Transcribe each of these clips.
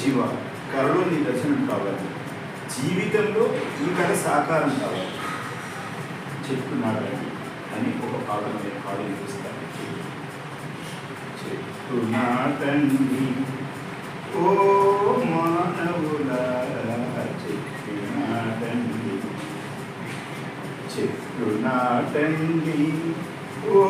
శివ కళలో నీ దర్శనం కావాలి. జీవితంలో ఈ కళ సాకారం కావాలి. చెప్తున్నాడు అని ఒక పాటను నేను పాడి వినిపిస్తాను. చెట్టు నాటండి ఓ మానవులారా చెట్టు నాటండి చెట్టు నాటండి ఓ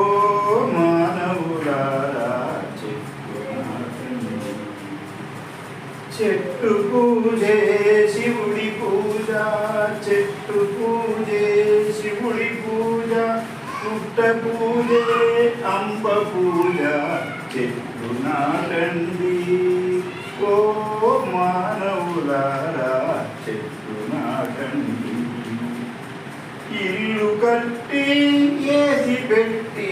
చెట్టు పూజే శివుడి పూజ చెట్టు పూజే శివుడి పూజ పుట్ట పూజే అంబ పూజ చెట్టు నాటండి. ఓ మానవులారా చెట్టు నాటండి. ఇల్లు కట్టి ఏసి పెట్టి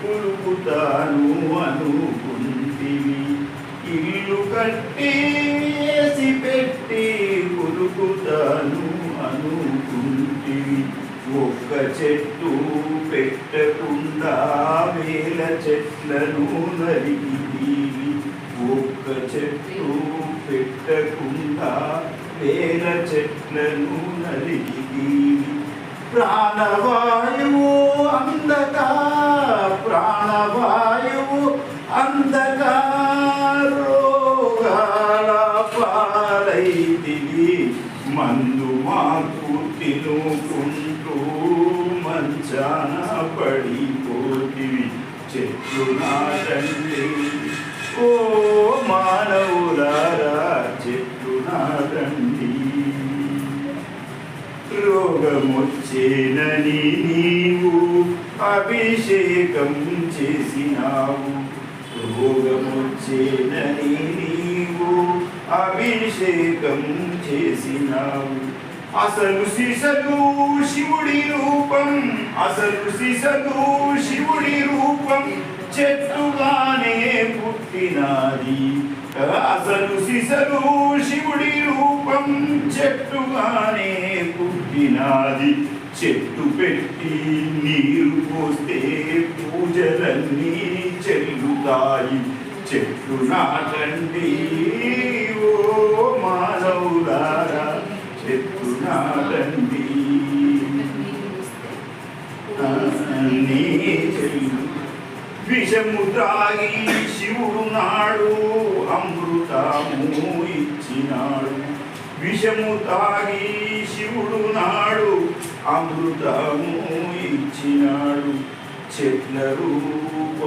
పులుపుతాను అనుకుంటివి ఇల్లు కట్టి చెట్టు పెట్టకుండా వేల చెట్లను నరికివి ఒక్క చెట్టు పెట్టకుండా వేల చెట్లను నరికివి ప్రాణవాయువు అందక ప్రాణవాయువు అందక రోగాల పాలైతివి మందు మాకు తినుకుంటూ పడిపోతివి చెట్లు నాటండి ఓ మానవులారా చెట్లు నాటండి రోగమొచ్చేనని నీవు అభిషేకం చేసినావు రోగమొచ్చేనని నీవు అభిషేకం చేసినావు. అసలు శిశలు శివుడి రూపం అసలు శిశలు శివుడి రూపం చెట్టుగానే పుట్టినది. అసలు శిశలు శివుడి రూపం చెట్టుగానే పుట్టినది. చెట్టు పెట్టి నీరు పోస్తే పూజలన్నీ చెల్లుతాయి. చెట్టు నాటండి ఓ మానవులారా చెట్టు విషము త్రాగి శివుడు నాడు అమృతము ఇచ్చినాడు విషము తాగి శివుడు నాడు అమృతము ఇచ్చినాడు. చెట్ల రూప